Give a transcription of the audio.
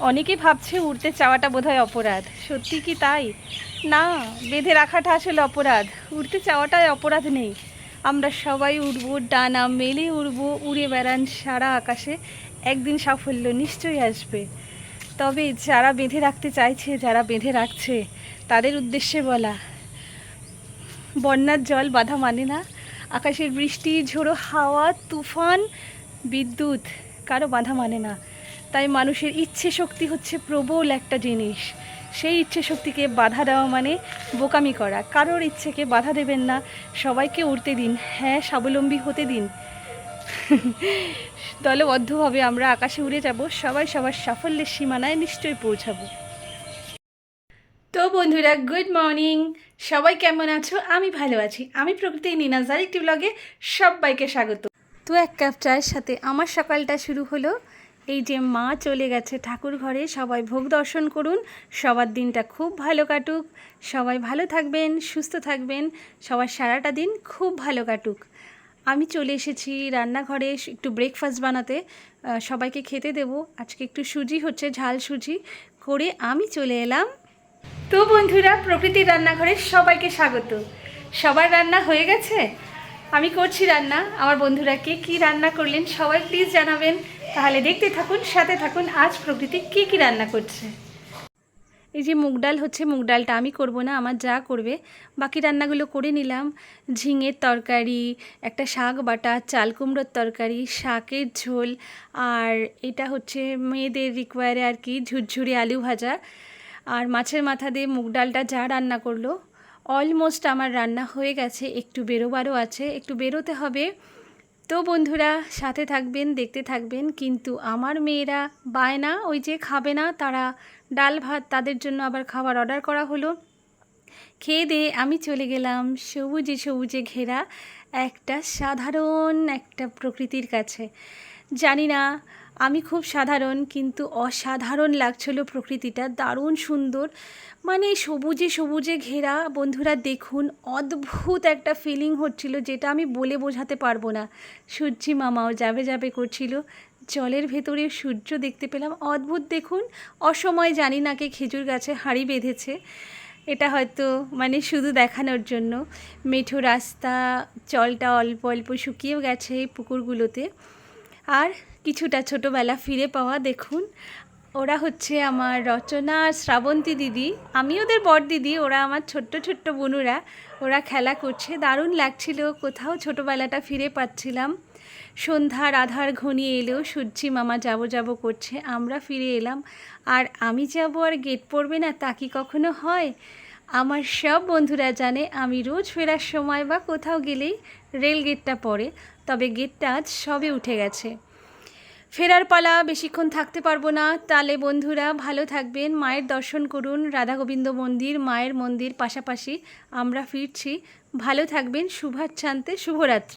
অনেকেই ভাবছে উড়তে চাওয়াটা বোধহয় অপরাধ। সত্যি কি তাই? না, বেঁধে রাখাটা আসলে অপরাধ। উড়তে চাওয়াটাই অপরাধ নেই। আমরা সবাই উড়বো, ডানা মেলে উড়বো, উড়ে বেড়ান সারা আকাশে। একদিন সাফল্য নিশ্চয়ই আসবে। তবে যারা বেঁধে রাখতে চাইছে, যারা বেঁধে রাখছে, তাদের উদ্দেশ্যে বলা। বন্যার জল বাধা মানে না। আকাশের বৃষ্টি, ঝোড়ো হাওয়া, তুফান, বিদ্যুৎ, কারও বাধা মানে না। তাই মানুষের ইচ্ছে শক্তি হচ্ছে প্রবল একটা জিনিস। সেই ইচ্ছে শক্তিকে বাধা দেওয়া মানে বোকামি করা। কারোর ইচ্ছেকে বাধা দেবেন না। সবাইকে উঠতে দিন। হ্যাঁ স্বাবলম্বী হতে দিন। দলবদ্ধভাবে আমরা আকাশে উড়ে যাব। সবাই সবার সাফল্যের সীমানায় নিশ্চয়ই পৌঁছাবো। তো বন্ধুরা, গুড মর্নিং। সবাই কেমন আছো? আমি ভালো আছি। আমি প্রকৃতি নিনাজার একটি ব্লগে সবাইকে স্বাগত। তো এক কাপ চায়ের সাথে আমার সকালটা শুরু হলো। এই যে মা চলে গেছে ঠাকুর ঘরে, সবাই ভোগ দর্শন করুন। সবার দিনটা খুব ভালো কাটুক। সবাই ভালো থাকবেন, সুস্থ থাকবেন। সবার সারাটা দিন খুব ভালো কাটুক। আমি চলে এসেছি রান্নাঘরে একটু ব্রেকফাস্ট বানাতে। সবাইকে খেতে দেব। আজকে একটু সুজি হচ্ছে, ঝাল সুজি। করে আমি চলে এলাম। তো বন্ধুরা, প্রকৃতির রান্নাঘরে সবাইকে স্বাগত। সবার রান্না হয়ে গেছে? আমি করছি রান্না। আমার বন্ধুরা কে কী রান্না করলেন সবাই প্লিজ জানাবেন। তাহলে দেখতে থাকুন, সাথে থাকুন, আজ প্রকৃতি কী কী রান্না করছে। এই যে মুগ ডাল হচ্ছে, মুগ ডালটা আমি করব না, আমার যা করবে। বাকি রান্নাগুলো করে নিলাম। ঝিঙের তরকারি, একটা শাক বাটা, চাল কুমড়োর তরকারি, শাকের ঝোল, আর এটা হচ্ছে মেয়েদের রিকোয়ারে আর কি, ঝুরঝুরি আলু ভাজা। আর মাছের মাথা দিয়ে মুগ ডালটা যা রান্না করল অলমোস্ট আমার রান্না হয়ে গেছে, একটু বেরোবারও আছে, একটু বেরোতে হবে। তো বন্ধুরা, সাথে থাকবেন, দেখতে থাকবেন, কিন্তু আমার মেয়েরা বায়না ওই যে খাবে না, তারা ডাল ভাত তাদের জন্য আবার খাবার অর্ডার করা হলো। খেয়ে দিয়ে আমি চলে গেলাম সবুজে সবুজে ঘেরা একটা সাধারণ একটা প্রকৃতির কাছে। জানি না আমি খুব সাধারণ, কিন্তু অসাধারণ লাগছিল প্রকৃতিটা। দারুণ সুন্দর। মানে সবুজে সবুজে ঘেরা। বন্ধুরা, দেখুন, অদ্ভুত একটা ফিলিং হচ্ছিল যেটা আমি বলে বোঝাতে পারব না। সূর্যি মামাও যাবে যাবে করছিল। জলের ভেতরে সূর্য দেখতে পেলাম। অদ্ভুত, দেখুন, অসময় জানি না কে খেজুর গাছে হাঁড়ি বেঁধেছে। এটা হয়তো মানে শুধু দেখানোর জন্য। মেঠো রাস্তা, জলটা অল্প অল্প শুকিয়েও গেছে এই পুকুরগুলোতে। আর কিছুটা ছোটোবেলা ফিরে পাওয়া, দেখুন, ওরা হচ্ছে আমার রচনা আর শ্রাবন্তী দিদি। আমি ওদের বর দিদি, ওরা আমার ছোট্ট ছোট্ট বনুরা, ওরা খেলা করছে। দারুণ লাগছিল, কোথাও ছোটোবেলাটা ফিরে পাচ্ছিলাম। সন্ধ্যার আধার ঘনিয়ে এলেও সূর্যি মামা যাব যাব করছে, আমরা ফিরে এলাম। আর আমি যাব আর গেট পড়বে না, তা কি কখনো হয়? আমার সব বন্ধুরা জানে আমি রোজ ফেরার সময় বা কোথাও গেলেই রেল গেটটা পড়ে। তবে গেটটা আজ সবে উঠে গেছে। ফেরার পালা বেশিক্ষণ থাকতে পারব না। তাহলে বন্ধুরা, ভালো থাকবেন। মায়ের দর্শন করুন। রাধাগোবিন্দ মন্দির, মায়ের মন্দির পাশাপাশি আমরা ফিরছি। ভালো থাকবেন। শুভাচ্ছান্তে শুভরাত্রি।